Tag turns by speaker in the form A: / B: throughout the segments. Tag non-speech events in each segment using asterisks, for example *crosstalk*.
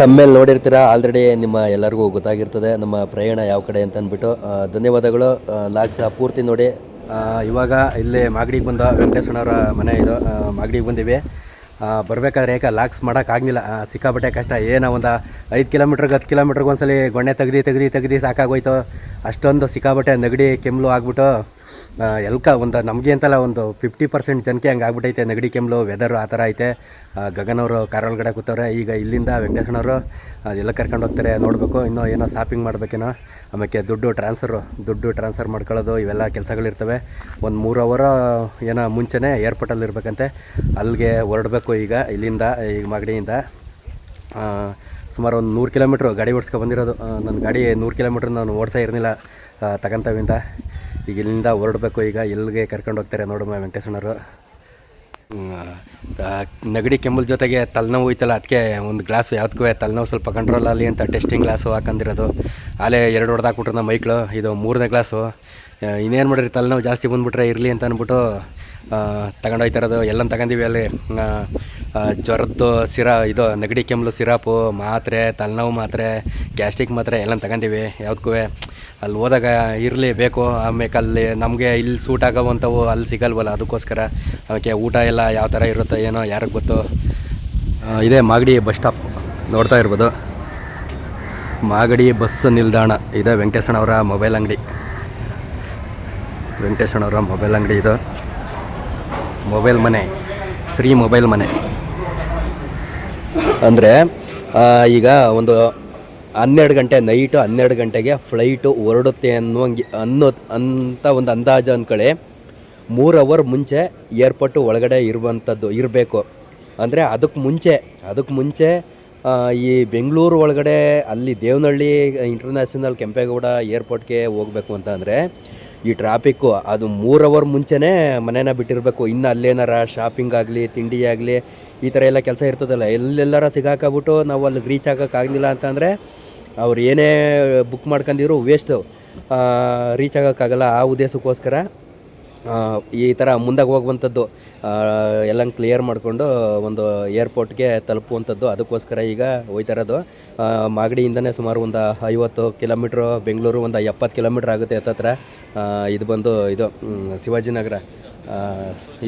A: ತಮ್ಮೇಲೆ ನೋಡಿರ್ತೀರ, ಆಲ್ರೆಡಿ ನಿಮ್ಮ ಎಲ್ಲರಿಗೂ ಗೊತ್ತಾಗಿರ್ತದೆ, ನಮ್ಮ ಪ್ರಯಾಣ ಯಾವ ಕಡೆ ಅಂತ ಅಂದ್ಬಿಟ್ಟು ಧನ್ಯವಾದಗಳು. ಲಾಕ್ಸ ಪೂರ್ತಿ ನೋಡಿ. ಇವಾಗ ಇಲ್ಲಿ ಮಾಗಡಿಗೆ ಬಂದ ವೆಂಕಟೇಶ್ವರ ಮನೆ ಇದು. ಮಾಗಡಿಗೆ ಬಂದಿವಿ. ಬರಬೇಕಾದ್ರೆ ಏಕ ಲಾಕ್ಸ್ ಮಾಡೋಕ್ಕಾಗಲಿಲ್ಲ ಸಿಕ್ಕಾಪಟ್ಟೆ ಕಷ್ಟ. ಏನೋ ಒಂದು ಐದು ಕಿಲೋಮೀಟ್ರಿಗೆ ಹತ್ತು ಕಿಲೋಮೀಟ್ರಿಗೆ ಒಂದ್ಸಲಿ ಗೊಣ್ಣೆ ತೆಗ್ದು ತೆಗ್ದು ತೆಗ್ದು ಸಾಕಾಗೋಯ್ತು. ಅಷ್ಟೊಂದು ಸಿಕ್ಕಾಪಟ್ಟೆ ನೆಗಡಿ ಕೆಮ್ಮಲು ಆಗ್ಬಿಟ್ಟು ಎಲ್ಕ ಒಂದು ನಮಗೆ ಅಂತಲ್ಲ ಒಂದು ಫಿಫ್ಟಿ ಪರ್ಸೆಂಟ್ ಜನಕ್ಕೆ ಹಂಗೆ ಆಗ್ಬಿಟ್ಟೈತೆ ನೆಗಡಿ ಕೆಮ್ಮು ವೆದರ್ ಆ ಥರ ಐತೆ. ಗಗನವರು ಗಗನ್ ಅವರು ಕಾರ್ ಒಳಗಡೆ ಕೂತವ್ರೆ. ಈಗ ಇಲ್ಲಿಂದ ವೆಂಕಟೇಶ್ವರವರು ಎಲ್ಲ ಕರ್ಕೊಂಡು ಹೋಗ್ತಾರೆ ನೋಡಬೇಕು. ಇನ್ನೂ ಏನೋ ಶಾಪಿಂಗ್ ಮಾಡಬೇಕೇನೋ. ಆಮೇಲೆ ದುಡ್ಡು ಟ್ರಾನ್ಸ್ಫರು ದುಡ್ಡು ಟ್ರಾನ್ಸ್ಫರ್ ಮಾಡ್ಕೊಳ್ಳೋದು, ಇವೆಲ್ಲ ಕೆಲಸಗಳಿರ್ತವೆ. ಒಂದು ಮೂರು ಅವರ ಏನೋ ಮುಂಚೆನೇ ಏರ್ಪೋರ್ಟಲ್ಲಿ ಇರಬೇಕಂತೆ. ಅಲ್ಲಿಗೆ ಹೊರಡಬೇಕು ಈಗ, ಇಲ್ಲಿಂದ, ಈಗ ಮಾಗಡಿಯಿಂದ. ಸುಮಾರು ಒಂದು ನೂರು ಕಿಲೋಮೀಟ್ರ್ ಗಾಡಿ ಓಡಿಸ್ಕೊ ಬಂದಿರೋದು. ನನ್ನ ಗಾಡಿ ನೂರು ಕಿಲೋಮೀಟ್ರ್ ನಾನು ಓಡಿಸೇ ಇರಲಿಲ್ಲ. ತಗೊಂತವಿಂದ. ಈಗ ಇಲ್ಲಿಂದ ಹೊರಡಬೇಕು. ಈಗ ಎಲ್ಲಿಗೆ ಕರ್ಕೊಂಡು ಹೋಗ್ತಾರೆ ನೋಡಮ್ಮ ವೆಂಕಟೇಶ್ವರರು ನೆಗಡಿ ಕೆಮ್ಮಲ್ ಜೊತೆಗೆ ತಲೆನೋವು ಐತಲ್ಲ ಅದಕ್ಕೆ ಒಂದು ಗ್ಲಾಸು ಯಾವ್ದಕ್ಕೂ ತಲೆನೋವು ಸ್ವಲ್ಪ ಕಂಟ್ರೋಲ್ ಆಗಲಿ ಅಂತ ಟೆಸ್ಟಿಂಗ್ ಗ್ಲಾಸು ಹಾಕೊಂಡಿರೋದು ಅಲ್ಲೇ ಎರಡು ಹೊಡೆದಾಕ್ಬಿಟ್ರು ನಮ್ಮ ಮೈಕ್ಳು, ಇದು ಮೂರನೇ ಗ್ಲಾಸು. ಇನ್ನೇನು ಮಾಡಿರಿ ತಲೆನೋವು ಜಾಸ್ತಿ ಬಂದುಬಿಟ್ರೆ ಇರಲಿ ಅಂತ ಅಂದ್ಬಿಟ್ಟು ತಗೊಂಡೋಯ್ತಾ ಎಲ್ಲನ್ನು ಎಲ್ಲನ ತಗೊಂಡಿವಿ ಅಲ್ಲಿ. ಜ್ವರದ್ದು ಸಿರಾ, ಇದು ನೆಗಡಿ ಕೆಮ್ಮಲು ಸಿರಾಪು ಮಾತ್ರೆ, ತಲೆನೋವು ಮಾತ್ರೆ, ಗ್ಯಾಸ್ಟ್ರಿಕ್ ಮಾತ್ರೆ ಎಲ್ಲ ತಗೊಂಡಿವಿ. ಯಾವುದಕ್ಕೂ ಅಲ್ಲಿ ಹೋದಾಗ ಇರಲೇಬೇಕು ಆಮೇಲೆ ಅಲ್ಲಿ ನಮಗೆ ಇಲ್ಲಿ ಸೂಟ್ ಆಗೋವಂಥವು ಅಲ್ಲಿ ಸಿಗಲ್ವಲ್ಲ, ಅದಕ್ಕೋಸ್ಕರ ಅದಕ್ಕೆ ಊಟ ಎಲ್ಲ ಯಾವ ಥರ ಇರುತ್ತೋ ಏನೋ ಯಾರಿಗೆ ಗೊತ್ತು ಇದೇ ಮಾಗಡಿ ಬಸ್ ಸ್ಟಾಪ್ ನೋಡ್ತಾ ಇರ್ಬೋದು. ಮಾಗಡಿ ಬಸ್ ನಿಲ್ದಾಣ, ಇದೆ ವೆಂಕಟೇಶಣ್ಣವರ ಮೊಬೈಲ್ ಅಂಗಡಿ. ವೆಂಕಟೇಶಣ್ಣವರ ಮೊಬೈಲ್ ಅಂಗಡಿ ಇದು. ಮೊಬೈಲ್ ಮನೆ, ಶ್ರೀ ಮೊಬೈಲ್ ಮನೆ. ಅಂದರೆ ಈಗ ಒಂದು ಹನ್ನೆರಡು ಗಂಟೆ ನೈಟು, ಹನ್ನೆರಡು ಗಂಟೆಗೆ ಫ್ಲೈಟು ಹೊರಡುತ್ತೆ ಅನ್ನೋಂಗೆ ಅನ್ನೋ, ಅಂತ ಒಂದು ಅಂದಾಜು ಅಂದ್ಕೊಳ್ಳಿ ಮೂರು ಅವರ್ ಮುಂಚೆ ಏರ್ಪೋರ್ಟು ಒಳಗಡೆ ಇರುವಂಥದ್ದು ಇರಬೇಕು. ಅಂದರೆ ಅದಕ್ಕೆ ಮುಂಚೆ ಅದಕ್ಕೆ ಮುಂಚೆ ಈ ಬೆಂಗಳೂರು ಒಳಗಡೆ ಅಲ್ಲಿ ದೇವನಹಳ್ಳಿ ಇಂಟರ್ನ್ಯಾಷನಲ್ ಕೆಂಪೇಗೌಡ ಏರ್ಪೋರ್ಟ್ಗೆ ಹೋಗಬೇಕು ಅಂತ ಅಂದರೆ ಈ ಟ್ರಾಫಿಕ್ಕು ಅದು ಮೂರು ಅವರ್ ಮುಂಚೆನೇ ಮನೇನ ಬಿಟ್ಟಿರಬೇಕು. ಇನ್ನು ಅಲ್ಲೇನಾರ ಶಾಪಿಂಗ್ ಆಗಲಿ, ತಿಂಡಿ ಆಗಲಿ, ಈ ಥರ ಎಲ್ಲ ಕೆಲಸ ಇರ್ತದಲ್ಲ, ಎಲ್ಲೆಲ್ಲರ ಸಿಗಾಕಬಿಟ್ಟು ನಾವು ಅಲ್ಲಿ ರೀಚ್ ಆಗೋಕ್ಕಾಗಲಿಲ್ಲ ಅಂತಂದರೆ ಅವ್ರು ಏನೇ ಬುಕ್ ಮಾಡ್ಕೊಂಡಿದ್ರು ವೇಸ್ಟು ರೀಚ್ ಆಗೋಕ್ಕಾಗಲ್ಲ ಆ ಉದ್ದೇಶಕ್ಕೋಸ್ಕರ ಈ ಥರ ಮುಂದಾಗ ಹೋಗುವಂಥದ್ದು ಎಲ್ಲ ಕ್ಲಿಯರ್ ಮಾಡಿಕೊಂಡು ಒಂದು ಏರ್ಪೋರ್ಟ್ಗೆ ತಲುಪುವಂಥದ್ದು ಅದಕ್ಕೋಸ್ಕರ ಈಗ ಹೋಯ್ತಾ ಇರೋದು. ಮಾಗಡಿಯಿಂದನೇ ಸುಮಾರು ಒಂದು ಐವತ್ತು ಕಿಲೋಮೀಟ್ರು, ಬೆಂಗಳೂರು ಒಂದು ಎಪ್ಪತ್ತು ಕಿಲೋಮೀಟ್ರ್ ಆಗುತ್ತೆ ಹತ್ತತ್ರ ಇದು ಬಂದು ಇದು ಶಿವಾಜಿನಗರ.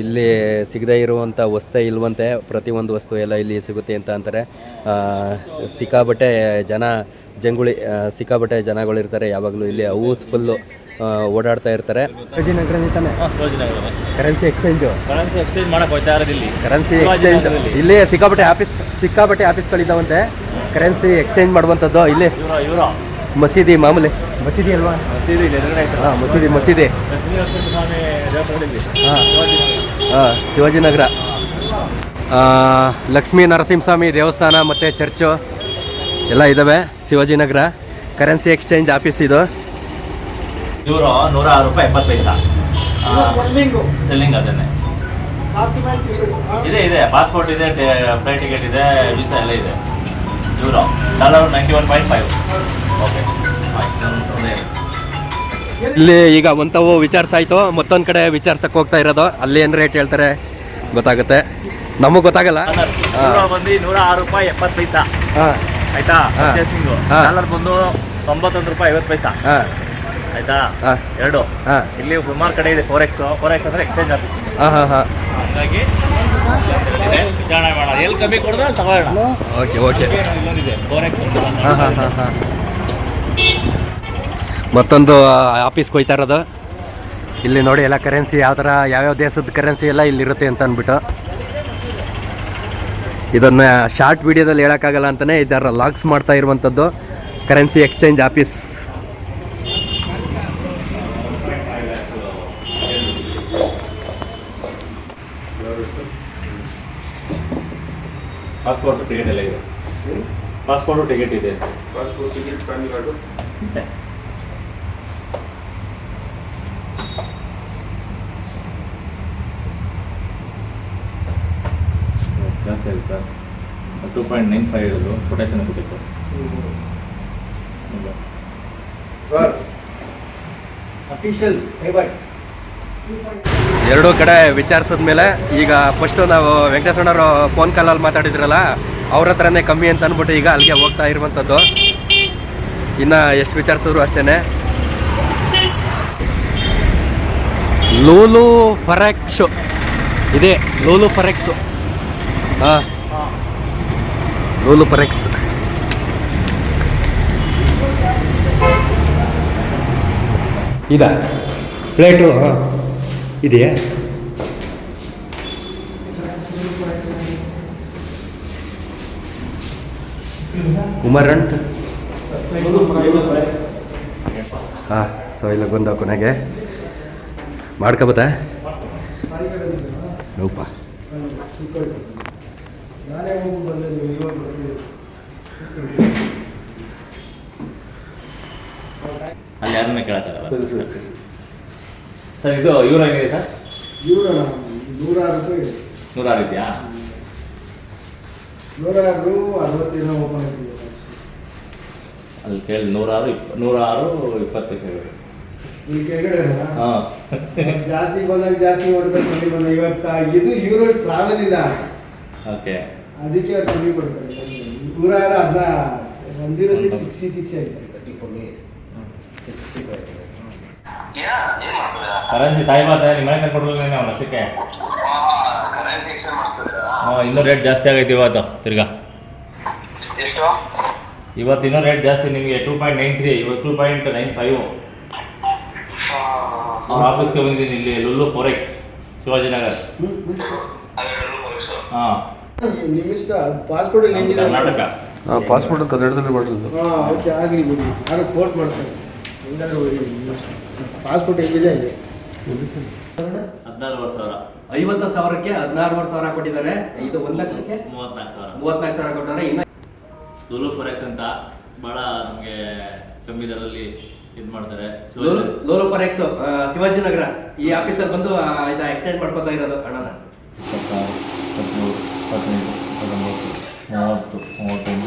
A: ಇಲ್ಲಿ ಸಿಗದೇ ಇರುವಂಥ ವಸ್ತು ಇಲ್ವಂತೆ ಪ್ರತಿಯೊಂದು ವಸ್ತು ಎಲ್ಲ ಇಲ್ಲಿ ಸಿಗುತ್ತೆ ಅಂತ ಅಂತಾರೆ. ಸಿಕ್ಕಾಬಟ್ಟೆ ಜನ ಜಂಗುಳಿ ಸಿಕ್ಕಾಬಟ್ಟೆ ಜನಗಳು ಜನಗಳಿರ್ತಾರೆ ಯಾವಾಗಲೂ ಇಲ್ಲಿ ಹೌಸ್ಫುಲ್ಲು ಓಡಾಡ್ತಾ ಇರ್ತಾರೆ. ಕರೆನ್ಸಿ ಎಕ್ಸ್ಚೇಂಜು
B: ಕರೆನ್ಸಿ ಎಕ್ಸ್ಚೇಂಜ್ ಇರೋದು ಇಲ್ಲಿ.
A: ಕರೆನ್ಸಿ ಎಕ್ಸ್ಚೇಂಜ್ ಇಲ್ಲಿ ಸಿಕ್ಕಾಪಟ್ಟೆ ಆಫೀಸ್ ಸಿಕ್ಕಾಬಟ್ಟೆ ಆಫೀಸ್ಗಳಿದ್ದಾವಂತೆ ಕರೆನ್ಸಿ ಎಕ್ಸ್ಚೇಂಜ್ ಮಾಡುವಂಥದ್ದು ಇಲ್ಲಿ. ಮಸೀದಿ ಮಾಮೂಲಿ. ಮಸೀದಿ ಅಲ್ವಾ?
B: ಮಸೀದಿ
A: ಹಾಂ ಮಸೀದಿ ಮಸೀದಿ. ಹಾಂ. ಹಾಂ ಶಿವಾಜಿನಗರ ಆ, ಲಕ್ಷ್ಮೀ ನರಸಿಂಹಸ್ವಾಮಿ ದೇವಸ್ಥಾನ ಮತ್ತು ಚರ್ಚು ಎಲ್ಲ ಇದ್ದಾವೆ ಶಿವಾಜಿನಗರ ಕರೆನ್ಸಿ ಎಕ್ಸ್ಚೇಂಜ್ ಆಫೀಸ್ ಇದು.
B: ಇವರು ನೂರ ಆರು ರೂಪಾಯಿ ಎಪ್ಪತ್ತು ಪೈಸಾ. ಸೆಲ್ಲಿಂಗ್ ಅದನ್ನೇ ಇದೆ. ಇದೆ ಪಾಸ್ಪೋರ್ಟ್ ಇದೆ ಫ್ಲೈಟ್ ಟಿಕೆಟ್ ಇದೆ ವೀಸಾ ಎಲ್ಲ ಇದೆ. ಇವರು dollar ninety one point five
A: ಇಲ್ಲಿ ಈಗ ಒಂಥವು ವಿಚಾರಿಸಾಯ್ತು. ಮತ್ತೊಂದು ಕಡೆ ವಿಚಾರ್ಸಕ್ಕೆ ಹೋಗ್ತಾ ಇರೋದು. ಅಲ್ಲಿ ಏನು ರೇಟ್ ಹೇಳ್ತಾರೆ? ಗೊತ್ತಾಗುತ್ತೆ. ನಮಗೆ ಗೊತ್ತಾಗಲ್ಲ.
B: ಬಂದು ನೂರ ಆರು ರೂಪಾಯಿ ಎಪ್ಪತ್ತು ಪೈಸಾ.
A: ಹಾಂ.
B: ಆಯ್ತಾ. ಡಾಲರ್ ಬಂದು ತೊಂಬತ್ತೊಂದು ರೂಪಾಯಿ ಐವತ್ತು ಪೈಸಾ.
A: ಹಾಂ.
B: ಆಯ್ತಾ?
A: ಹಾಂ.
B: ಎರಡು.
A: ಹಾಂ.
B: ಇಲ್ಲಿ ಸುಮಾರು ಕಡೆ ಇದೆ ಫೋರ್ ಎಕ್ಸ್ ಫೋರ್ ಎಕ್ಸ್ ಅಂದ್ರೆ ಎಕ್ಸ್ಚೇಂಜ್ ಆಫೀಸ್
A: ಹಾಂ ಹಾಂ ಹಾಂ.
B: ಹಾಗಾಗಿ ವಿಚಾರಣೆ ಮಾಡೋಣ. ಎಲ್ಲಿ ಕಮ್ಮಿ ಕೊಡೋದು ಅಲ್ಲಿ ತಗೊಳ್ಳೋಣ.
A: Okay okay.
B: ಇಲ್ಲೊಂದಿದೆ. ಫೋರ್ ಎಕ್ಸ್
A: ಹಾಂ ಹಾಂ ಹಾಂ ಹಾಂ. ಮತ್ತೊಂದು ಆಫೀಸ್ಗೆ ಹೋಯ್ತಾ ಇರೋದು. ಇಲ್ಲಿ ನೋಡಿ ಎಲ್ಲ ಕರೆನ್ಸಿ ಯಾವ ಥರ ಯಾವ್ಯಾವ ದೇಶದ ಕರೆನ್ಸಿ ಎಲ್ಲ ಇಲ್ಲಿರುತ್ತೆ ಅಂತ ಅಂದ್ಬಿಟ್ಟು ಇದನ್ನು ಶಾರ್ಟ್ ವಿಡಿಯೋದಲ್ಲಿ ಹೇಳೋಕ್ಕಾಗಲ್ಲ ಅಂತಲೇ ಇದರ ಲಾಗ್ಸ್ ಮಾಡ್ತಾ ಇರುವಂಥದ್ದು currency exchange office
B: passport ticket ಎಲ್ಲ ಇದೆ ಪಾಸ್ಪೋರ್ಟ್ ಟಿಕೆಟ್ ಇದೆ. ಕಾರ್ಡು ಸರಿ sir two point nine five ಇರೋದು ಕೊಟೇಶನ್ ಕೊಟ್ಟಿತ್ತು
A: ಎರಡೂ ಕಡೆ ವಿಚಾರಿಸಿದ ಮೇಲೆ ಈಗ ಫಸ್ಟು ನಾವು ವೆಂಕಟೇಶ್ವರ ಫೋನ್ ಕಾಲಲ್ಲಿ ಮಾತಾಡಿದ್ರಲ್ಲ ಅವ್ರ ಹತ್ರನೇ ಕಮ್ಮಿ ಅಂತ ಅಂದ್ಬಿಟ್ಟು ಈಗ ಅಲ್ಲಿಗೆ ಹೋಗ್ತಾ ಇರುವಂಥದ್ದು. ಇನ್ನು ಎಷ್ಟು ವಿಚಾರಿಸಿದ್ರು ಅಷ್ಟೇ ಲೂಲು ಫರೆಕ್ಸು. ಇದೆ, ಲೂಲು ಫರೆಕ್ಸು. ಹಾಂ. ಲೂಲು ಫರೆಕ್ಸ್. ಇದ, ಪ್ಲೇಟು ಇದೆಯಾ? ಉಮರಂಟ್ ಹಾಂ ಸೊ ಇಲ್ಲ ಬಂದ ಕೊನೆಗೆ. ಮಾಡ್ಕೊಬೋದಾ? ನೋಪ
B: ಅಲ್ಲಿ ಯಾರನ್ನ ಕೇಳಕ್ಕಾಗಲ್ಲ ಸರ್ ಇದು ಇವ್ರ ಹೆಂಗಿದೆ ಸರ್?
C: ಇವರ ನೂರಾರು ರೂಪಾಯಿ
B: ನೂರಾರು ಇದೆಯಾ?
C: ನೂರಾರು ಅರವತ್ತೇನೋ ಓಪನ್ ಆಗಿದೆ
B: ಅಲ್ಲಿ ಕೇಳಿ ನೂರಾರು ಇಪ್ಪ ನೂರಾರು ಇಪ್ಪತ್ತೈದು
C: ಈ ಕೆಳಗಡೆ
B: ಹಾಂ.
C: ಜಾಸ್ತಿ ಬಂದಾಗ ಜಾಸ್ತಿ ಹೊಡ್ಬೇಕು ಕಮ್ಮಿ ಬಂದ ಇವತ್ತು ಇದು ಇವರು ಟ್ರಾವೆಲ್ ಇಲ್ಲ
B: ಓಕೆ.
C: ಅದಕ್ಕೆ ಅವ್ರು ಕಮ್ಮಿ ಕೊಡ್ತಾರೆ. ನೂರಾರು ಅದನ್ನ one zero six sixty six ಆಯ್ತು.
B: ಕರೆನ್ಸಿ ತಾಯಿ ಮಾತ ನಿಮ್ಮ ಮನೆ ಕೊಡಲಿಲ್ಲ ಲಕ್ಷಕ್ಕೆ
D: ಎಕ್ಸ್ಚೇಂಜ್ ಮಾಡ್ತಿದ್ದೀರಾ?
B: ಹಾಂ ಇನ್ನೂ ರೇಟ್ ಜಾಸ್ತಿ ಆಗೈತೆ ಇವತ್ತು ತಿರ್ಗಾ.
D: ಎಷ್ಟು?
B: ಇವತ್ತು ಇನ್ನೂ ರೇಟ್ ಜಾಸ್ತಿ ನಿಮಗೆ ಟೂ ಪಾಯಿಂಟ್ ನೈನ್ ತ್ರೀ ಇವತ್ತು ಟೂ ಪಾಯಿಂಟ್ ನೈನ್ ಫೈವ್ ಅವ್ರ ಆಫೀಸ್ಗೆ ಬಂದಿದ್ದೀನಿ ಇಲ್ಲಿ ಲುಲ್ಲು ಫೋರೆಕ್ಸ್ ಶಿವಾಜಿನಗರ್. ಹಾಂ.
C: ನಿಮ್ಮ ಇಷ್ಟ ಪಾಸ್ಪೋರ್ಟ್
B: ಕರ್ನಾಟಕ.
E: ಹಾಂ ಪಾಸ್ಪೋರ್ಟ್ ಕನ್ನಡದಲ್ಲಿ ಮಾಡಿರೋದು
C: ಹಾಂ ಓಕೆ ಆಗಲಿ ಬಿಡಿ. ಯಾರು ಫೋರ್ಟ್ ಮಾಡ್ತಾರೆ ಹೆಂಗಾದ್ರೂ ಪಾಸ್ಪೋರ್ಟ್ ಹೆಂಗಿದೆ ಇದೆ
B: ಹದಿನಾರು ಸಾವಿರ.
A: ಐವತ್ತು ಸಾವಿರಕ್ಕೆ ಹದಿನಾರು ಸಾವಿರ ಕೊಟ್ಟಿದ್ದಾರೆ. ಇದು ಒಂದು ಲಕ್ಷಕ್ಕೆ?
B: ಮೂವತ್ನಾಲ್ಕು ಸಾವಿರ.
A: ಮೂವತ್ನಾಲ್ಕು ಸಾವಿರ ಕೊಟ್ಟರೆ ಇನ್ನು
B: ಲುಲು ಫೋರೆಕ್ಸ್ ಅಂತ ಭಾಳ ನಮಗೆ ಕಮ್ಮಿ ದರದಲ್ಲಿ ಇದು ಮಾಡ್ತಾರೆ.
A: ಸೊ ಲೋಲೋ ಫಾರ್ ಎಕ್ಸ್ ಶಿವಾಜಿನಗರ ಈ ಆಫೀಸರ್ ಬಂದು ಇದು ಎಕ್ಸ್ಚೇಂಜ್ ಮಾಡ್ಕೊತಾ ಇರೋದು ಹಣನ
B: ಇಪ್ಪತ್ತಾರು ಅಂದ್ರೆ ಇಪ್ಪತ್ತೈದು ಇಪ್ಪತ್ತೊಂಬತ್ತು ಮೂವತ್ತು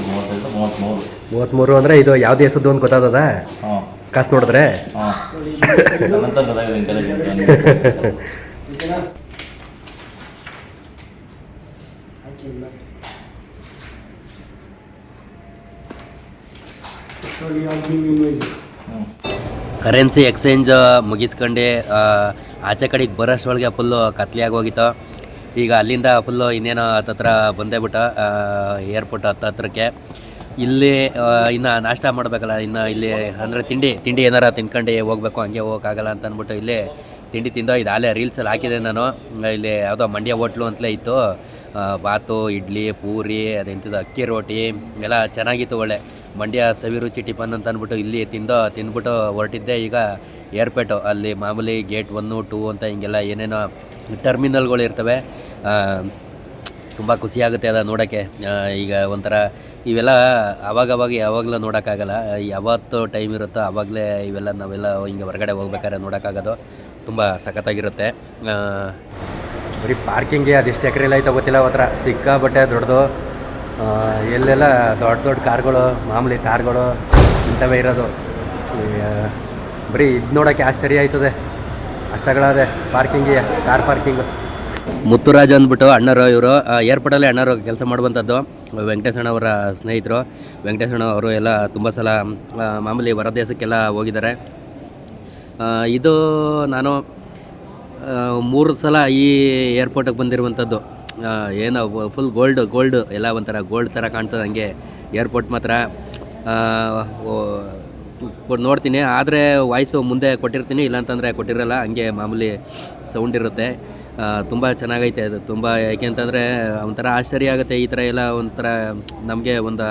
B: ಮೂವತ್ತೈದು ಮೂವತ್ತ್ಮೂರು.
A: ಮೂವತ್ತ್ಮೂರು ಅಂದರೆ ಇದು ಯಾವ ಹೆಸದ್ದು ಅಂತ ಗೊತ್ತಾದದ?
B: ಹಾಂ.
A: ಕಾಸು ನೋಡಿದ್ರೆ?
B: ಹಾಂ. *laughs* ಗೊತ್ತಾಗಿದೆ *laughs*
A: ಕರೆನ್ಸಿ ಎಕ್ಸ್ಚೇಂಜ್ ಮುಗಿಸ್ಕೊಂಡು ಆಚೆ ಕಡೆಗೆ ಬರೋಷ್ಟೊಳಗೆ ಫುಲ್ಲು ಕತ್ಲೆ ಆಗೋಗಿತ್ತು. ಈಗ ಅಲ್ಲಿಂದ ಫುಲ್ಲು ಇನ್ನೇನೋ ಹತ್ತತ್ರ ಬಂದೇ ಬಿಟ್ಟ ಏರ್ಪೋರ್ಟ್ ಹತ್ತತ್ರಕ್ಕೆ. ಇಲ್ಲಿ ಇನ್ನು ನಾಷ್ಟ ಮಾಡಬೇಕಲ್ಲ, ಇನ್ನು ಇಲ್ಲಿ ಅಂದರೆ ತಿಂಡಿ ತಿಂಡಿ ಏನಾರ ತಿನ್ಕೊಂಡು ಹೋಗ್ಬೇಕು, ಹಂಗೆ ಹೋಗೋಕ್ಕಾಗಲ್ಲ ಅಂತ ಅಂದ್ಬಿಟ್ಟು ಇಲ್ಲಿ ತಿಂಡಿ ತಿಂದೋ ಇದು ಅಲ್ಲೇ ರೀಲ್ಸಲ್ಲಿ ಹಾಕಿದೆ ನಾನು. ಇಲ್ಲಿ ಯಾವುದೋ ಮಂಡ್ಯ ಹೋಟ್ಲು ಅಂತಲೇ ಇತ್ತು. ಬಾತು, ಇಡ್ಲಿ, ಪೂರಿ ಅದೆಂಥದ್ದು ಅಕ್ಕಿ ರೋಟಿ, ಎಲ್ಲ ಚೆನ್ನಾಗಿತ್ತು ಒಳ್ಳೆ. ಮಂಡ್ಯ ಸವಿರುಚಿ ಟಿಫನ್ ಅಂತ ಅಂದ್ಬಿಟ್ಟು ಇಲ್ಲಿ ತಿಂದೋ, ತಿಂದ್ಬಿಟ್ಟು ಹೊರಟಿದ್ದೆ. ಈಗ ಏರ್ಪೇಟು, ಅಲ್ಲಿ ಮಾಮೂಲಿ ಗೇಟ್ ಒನ್ನು ಟೂ ಅಂತ ಹಿಂಗೆಲ್ಲ ಏನೇನೋ ಟರ್ಮಿನಲ್ಗಳು ಇರ್ತವೆ. ತುಂಬ ಖುಷಿಯಾಗುತ್ತೆ ಅದ ನೋಡೋಕ್ಕೆ. ಈಗ ಒಂಥರ ಇವೆಲ್ಲ ಅವಾಗವಾಗ ಯಾವಾಗಲೂ ನೋಡೋಕ್ಕಾಗಲ್ಲ. ಯಾವತ್ತು ಟೈಮ್ ಇರುತ್ತೋ ಆವಾಗಲೇ ಇವೆಲ್ಲ ನಾವೆಲ್ಲ ಹಿಂಗೆ ಹೊರಗಡೆ ಹೋಗ್ಬೇಕಾದ್ರೆ ನೋಡೋಕ್ಕಾಗೋದು ತುಂಬ ಸಖತ್ತಾಗಿರುತ್ತೆ. ಬರೀ ಪಾರ್ಕಿಂಗ್ಗೆ ಅದೆಷ್ಟು ಎಕರೆ ಇಲ್ಲ ಗೊತ್ತಿಲ್ಲ ಹತ್ರ ಸಿಕ್ಕಾಬಟ್ಟೆ ದೊಡ್ಡದು. ಎಲ್ಲೆಲ್ಲ ದೊಡ್ಡ ದೊಡ್ಡ ಕಾರ್ಗಳು, ಮಾಮೂಲಿ ಕಾರ್ಗಳು ಇಂಥವೇ ಇರೋದು. ಬರೀ ಇದು ನೋಡೋಕ್ಕೆ ಆಶ್ಚರ್ಯ ಆಯ್ತದೆ. ಅಷ್ಟಗಳದೆ ಪಾರ್ಕಿಂಗಿಗೆ ಕಾರ್ ಪಾರ್ಕಿಂಗು ಮುತ್ತುರಾಜ್ ಅಂದ್ಬಿಟ್ಟು ಅಣ್ಣರು ಇವರು. ಏರ್ಪೋರ್ಟಲ್ಲಿ ಅಣ್ಣರು ಕೆಲಸ ಮಾಡುವಂಥದ್ದು. ವೆಂಕಟೇಶಣ್ಣ ಅವರ ಸ್ನೇಹಿತರು. ವೆಂಕಟೇಶಣ್ಣ ಅವರು ಎಲ್ಲ ತುಂಬ ಸಲ ಮಾಮೂಲಿ ಮಾಮೂಲಿ ಹೊರದೇಶಕ್ಕೆಲ್ಲ ಹೋಗಿದ್ದಾರೆ. ಇದು ನಾನು ಮೂರು ಸಲ ಈ ಏರ್ಪೋರ್ಟಿಗೆ ಬಂದಿರುವಂಥದ್ದು. ಏನೋ ಫುಲ್ ಗೋಲ್ಡ್ ಗೋಲ್ಡ್ ಎಲ್ಲ ಒಂಥರ ಗೋಲ್ಡ್ ಥರ ಕಾಣ್ತದೆ ಹಂಗೆ ಏರ್ಪೋರ್ಟ್ ಮಾತ್ರ. ನೋಡ್ತೀನಿ, ಆದರೆ ವಾಯ್ಸು ಮುಂದೆ ಕೊಟ್ಟಿರ್ತೀನಿ, ಇಲ್ಲಾಂತಂದರೆ ಕೊಟ್ಟಿರಲ್ಲ, ಹಂಗೆ ಮಾಮೂಲಿ ಸೌಂಡ್ ಇರುತ್ತೆ. ತುಂಬ ಚೆನ್ನಾಗೈತೆ ಅದು, ತುಂಬ ಯಾಕೆಂತಂದರೆ ಒಂಥರ ಆಶ್ಚರ್ಯ ಆಗುತ್ತೆ ಈ ಥರ ಎಲ್ಲ ಒಂಥರ ನಮಗೆ ಒಂದು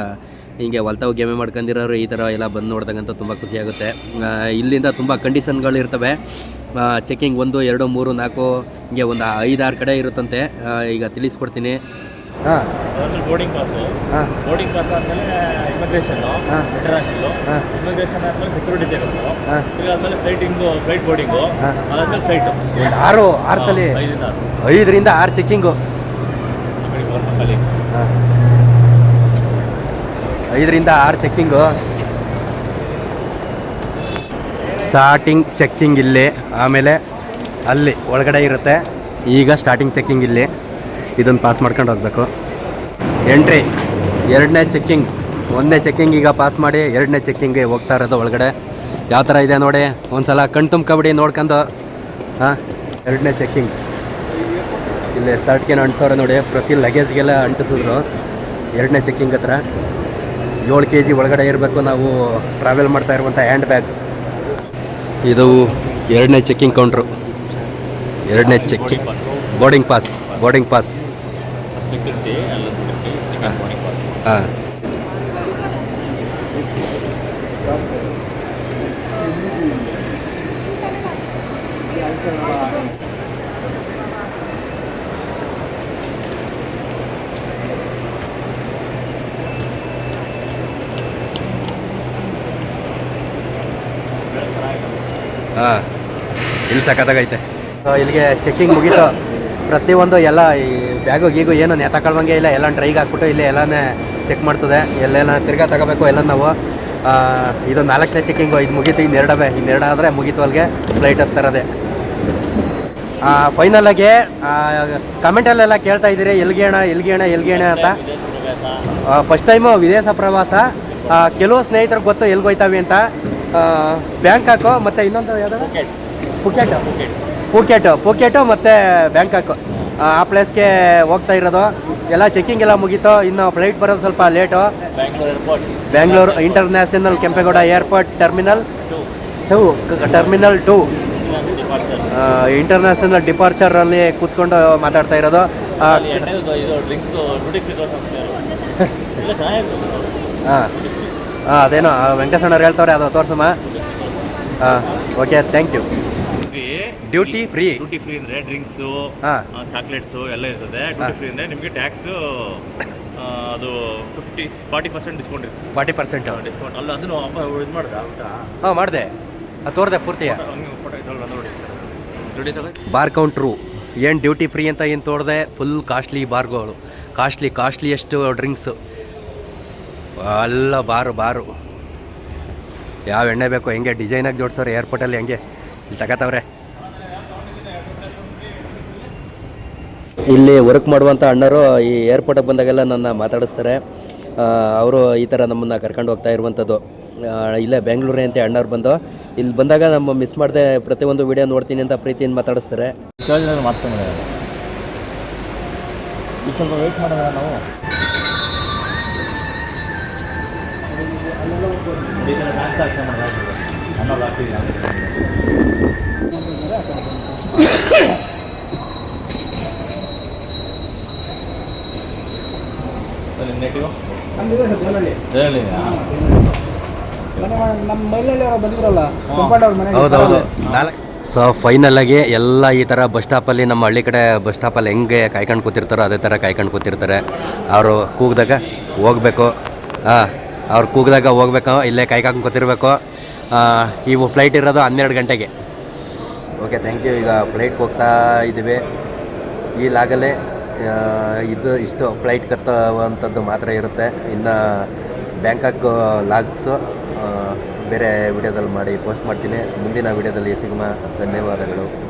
A: ಹಿಂಗೆ ಹೊಲ್ತಾವ್ ಗೇಮೆ ಮಾಡ್ಕೊಂಡಿರೋರು ಈ ಥರ ಎಲ್ಲ ಬಂದು ನೋಡ್ದಂಗಂತ ತುಂಬ ಖುಷಿಯಾಗುತ್ತೆ ಇಲ್ಲಿಂದ ತುಂಬ ಕಂಡೀಷನ್ಗಳು ಇರ್ತವೆ. ಚೆಕಿಂಗ್ ಒಂದು ಎರಡು ಮೂರು ನಾಲ್ಕು ಹಿಂಗೆ ಒಂದು ಐದಾರು ಕಡೆ ಇರುತ್ತಂತೆ. ಈಗ ತಿಳಿಸ್ಕೊಡ್ತೀನಿ. ಹಾಂ.
B: ಬೋರ್ಡಿಂಗ್ ಪಾಸು
A: ಹಾಂ.
B: ಬೋರ್ಡಿಂಗ್ ಪಾಸ್ ಆದಮೇಲೆ ಇಮಿಗ್ರೇಷನ್ನು
A: ಹಾಂ.
B: ಇಂಟರ್ನ್ಯಾಷನಲ್
A: ಹಾಂ.
B: ಇಮಿಗ್ರೇಷನ್ ಆದಮೇಲೆ ಸೆಕ್ಯೂರಿಟಿ
A: ಹಾಂ.
B: ಈಗ ಆದಮೇಲೆ ಫ್ಲೈಟಿಂಗು ಫ್ಲೈಟ್ ಬೋರ್ಡಿಂಗು
A: ಹಾಂ.
B: ಅದಾದ್ಮೇಲೆ ಫ್ಲೈಟು
A: ಒಂದು ಆರು ಆರು ಸಲ? ಐದರಿಂದ ಆರು. ಚೆಕ್ಕಿಂಗು
B: ಆಮೇಲೆ ಗೌರ್ಮೆಂಟಲ್ಲಿ
A: ಐದರಿಂದ ಆರು ಚೆಕ್ಕಿಂಗು. ಸ್ಟಾರ್ಟಿಂಗ್ ಚೆಕ್ಕಿಂಗ್ ಇಲ್ಲಿ. ಆಮೇಲೆ ಅಲ್ಲಿ ಒಳಗಡೆ ಇರುತ್ತೆ. ಈಗ ಸ್ಟಾರ್ಟಿಂಗ್ ಚೆಕ್ಕಿಂಗ್ ಇಲ್ಲಿ. ಇದನ್ನು ಪಾಸ್ ಮಾಡ್ಕೊಂಡು ಹೋಗಬೇಕು. ಎಂಟ್ರಿ ಎರಡನೇ ಚೆಕ್ಕಿಂಗ್ ಒಂದನೇ ಚೆಕ್ಕಿಂಗ್ ಈಗ ಪಾಸ್ ಮಾಡಿ ಎರಡನೇ ಚೆಕ್ಕಿಂಗ್ಗೆ ಹೋಗ್ತಾ ಇರೋದು ಒಳಗಡೆ. ಯಾವ ಥರ ಇದೆ ನೋಡಿ. ಒಂದ್ಸಲ ಕಣ್ ತುಂಬ್ಕೊಬಿಡಿ, ನೋಡ್ಕೊಂಡು. ಹಾಂ, ಎರಡನೇ ಚೆಕ್ಕಿಂಗ್ ಇಲ್ಲಿ ಸರ್ಟ್ಗೇನು ಅಂಟಿಸೋರೆ ನೋಡಿ. ಪ್ರತಿ ಲಗೇಜ್ಗೆಲ್ಲ ಅಂಟಿಸಿದ್ರು. ಎರಡನೇ ಚೆಕ್ಕಿಂಗ್ ಹತ್ರ. ಏಳು ಕೆ ಜಿ ಒಳಗಡೆ ಇರಬೇಕು. ನಾವು ಟ್ರಾವೆಲ್ ಮಾಡ್ತಾ ಇರುವಂಥ ಹ್ಯಾಂಡ್ ಬ್ಯಾಗ್ ಇದು ಎರಡನೇ ಚೆಕ್ಕಿಂಗ್ ಕೌಂಟ್ರು ಎರಡನೇ checking boarding pass boarding pass ಹಾಂ. ಹಾಂ, ಇಲ್ಲಿ ಸಖತ್ತಾಗೈತೆ ಸೊ ಇಲ್ಲಿಗೆ ಚೆಕ್ಕಿಂಗ್ ಮುಗೀತು. ಪ್ರತಿಯೊಂದು ಎಲ್ಲ ಈ ಬ್ಯಾಗು ಗೀಗು ಏನು ನೇತಾಕೊಳ್ಳಂಗೆ ಇಲ್ಲ ಎಲ್ಲ ಡ್ರೈಗ್ ಹಾಕ್ಬಿಟ್ಟು ಇಲ್ಲಿ ಎಲ್ಲನೇ ಚೆಕ್ ಮಾಡ್ತದೆ. ಎಲ್ಲೆಲ್ಲ ತಿರ್ಗಾ ತಗೋಬೇಕು ಎಲ್ಲ ನಾವು. ಇದು ನಾಲ್ಕನೇ ಚೆಕ್ಕಿಂಗು ಇದು ಮುಗೀತು ಇನ್ನೆರಡವೆ ಇನ್ನೆರಡು ಆದರೆ ಮುಗೀತು ಅಲ್ಲಿಗೆ ಫ್ಲೈಟ್ ಹತ್ತರದೆ ಫೈನಲಾಗಿ ಕಮೆಂಟಲ್ಲೆಲ್ಲ ಕೇಳ್ತಾ ಇದ್ದೀರಿ ಎಲ್ಗೇಣ ಎಲ್ಗೇಣ ಎಲ್ಗೇಣ ಅಂತ. ಫಸ್ಟ್ ಟೈಮು ವಿದೇಶ ಪ್ರವಾಸ. ಕೆಲವು ಸ್ನೇಹಿತರಿಗೆ ಗೊತ್ತು ಎಲ್ಗೆ ಹೋಯ್ತಾವೆ ಅಂತ. ಬ್ಯಾಂಕಾಕು ಮತ್ತು ಇನ್ನೊಂದು ಯಾವ್ದು? ಪುಕೆಟ್ ಪುಕೆಟ್ ಪೂಕೆಟು ಮತ್ತು ಬ್ಯಾಂಕಾಕು ಆ ಪ್ಲೇಸ್ಗೆ ಹೋಗ್ತಾ ಇರೋದು. ಎಲ್ಲ ಚೆಕ್ಕಿಂಗ್ ಎಲ್ಲ ಮುಗೀತು. ಇನ್ನು ಫ್ಲೈಟ್ ಬರೋದು ಸ್ವಲ್ಪ late
B: Bangalore
A: international Kempegowda airport terminal
B: two
A: to terminal two international ಡಿಪಾರ್ಚರಲ್ಲಿ ಕೂತ್ಕೊಂಡು ಮಾತಾಡ್ತಾ ಇರೋದು. *laughs* ಹಾಂ. ಹಾಂ ಅದೇನೋ ವೆಂಕಟೇಶಣ್ಣವ್ರು ಹೇಳ್ತವ್ರೆ ಅದು ತೋರ್ಸಮ್ಮ. ಹಾಂ okay thank you duty free
B: duty free ಅಂದರೆ ಡ್ರಿಂಕ್ಸು
A: ಹಾಂ.
B: ಚಾಕ್ಲೇಟ್ಸು ಎಲ್ಲ ಇರ್ತದೆ. ಡ್ಯೂಟಿ ಫ್ರೀ ಅಂದರೆ ನಿಮಗೆ ಟ್ಯಾಕ್ಸು ಅದು ಫಿಫ್ಟಿ ಫಾರ್ಟಿ ಪರ್ಸೆಂಟ್ ಡಿಸ್ಕೌಂಟ್ ಇರ್ತದೆ.
A: ಫಾರ್ಟಿ ಪರ್ಸೆಂಟ್
B: ಡಿಸ್ಕೌಂಟ್ ಅಲ್ಲ ಅದನ್ನು ಇದು ಮಾಡಿದೆ
A: ಹಾಂ ಮಾಡಿದೆ. ಅದು ತೋರಿದೆ ಪೂರ್ತಿ. ಬಾರ್ ಕೌಂಟ್ರು ಏನು ಡ್ಯೂಟಿ ಫ್ರೀ ಅಂತ ಏನು ತೋರಿದೆ? ಫುಲ್ ಕಾಸ್ಟ್ಲಿ ಬಾರ್ಗಳು ಕಾಸ್ಟ್ಲಿ ಕಾಸ್ಟ್ಲಿಯಷ್ಟು ಡ್ರಿಂಕ್ಸು ಎಲ್ಲ ಬಾರು ಬಾರು. ಯಾವ ಎಣ್ಣೆ ಬೇಕು ಹೆಂಗೆ? ಡಿಸೈನಾಗಿ ಜೋಡಿಸೋರು ಏರ್ಪೋರ್ಟಲ್ಲಿ ಹೆಂಗೆ? ಇಲ್ಲಿ ತಗೋತವ್ರೆ. ಇಲ್ಲಿ ವರ್ಕ್ ಮಾಡುವಂಥ ಅಣ್ಣರು ಈ ಏರ್ಪೋರ್ಟಿಗೆ ಬಂದಾಗೆಲ್ಲ ನನ್ನ ಮಾತಾಡಿಸ್ತಾರೆ. ಅವರು ಈ ಥರ ನಮ್ಮನ್ನು ಕರ್ಕೊಂಡು ಹೋಗ್ತಾ ಇರುವಂಥದ್ದು ಇಲ್ಲೇ ಬೆಂಗಳೂರೇ ಅಂತ ಅಣ್ಣವ್ರು ಬಂದು. ಇಲ್ಲಿ ಬಂದಾಗ ನಮ್ಮ ಮಿಸ್ ಮಾಡದೆ ಪ್ರತಿಯೊಂದು ವಿಡಿಯೋ ನೋಡ್ತೀನಿ ಅಂತ ಪ್ರೀತಿಯಿಂದ ಮಾತಾಡಿಸ್ತಾರೆ.
B: ಸ್ವಲ್ಪ ವೆಯ್ಟ್ ಮಾಡೋಣ ನಾವು.
C: ನಮ್ಮ ಕಂಪೌಂಡ್ ಅವ್ರ ಮನೆಗೆ.
A: ಹೌದೌದು. ಸೊ ಫೈನಲ್ ಆಗಿ ಎಲ್ಲ ಈ ಥರ ಬಸ್ ಸ್ಟಾಪಲ್ಲಿ ನಮ್ಮ ಹಳ್ಳಿ ಕಡೆ ಬಸ್ ಸ್ಟಾಪಲ್ಲಿ ಹೆಂಗೆ ಕಾಯ್ಕೊಂಡು ಕೂತಿರ್ತಾರೋ ಅದೇ ಥರ ಕಾಯ್ಕೊಂಡು ಕೂತಿರ್ತಾರೆ. ಅವರು ಕೂಗಿದಾಗ ಹೋಗ್ಬೇಕು. ಹಾಂ. ಅವ್ರು ಕೂಗಿದಾಗ ಹೋಗ್ಬೇಕು ಇಲ್ಲೇ ಕಾಯ್ಕೊಂಡು ಕೂತಿರ್ಬೇಕು. ಆ, ಇವು ಫ್ಲೈಟ್ ಇರೋದು ಹನ್ನೆರಡು ಗಂಟೆಗೆ. ಓಕೆ ಥ್ಯಾಂಕ್ ಯು ಈಗ ಫ್ಲೈಟ್ಗೆ ಹೋಗ್ತಾ ಇದ್ದೀವಿ. ಈ ಇದು ಇಷ್ಟು ಫ್ಲೈಟ್ ಕತ್ತುವಂಥದ್ದು ಮಾತ್ರ ಇರುತ್ತೆ. ಇನ್ನು ಬ್ಯಾಂಕಾಕ್ ಲಾಗ್ಸು ಬೇರೆ ವಿಡಿಯೋದಲ್ಲಿ ಮಾಡಿ ಪೋಸ್ಟ್ ಮಾಡ್ತೀನಿ. ಮುಂದಿನ ವಿಡಿಯೋದಲ್ಲಿ ಸಿಗುಮ ಧನ್ಯವಾದಗಳು.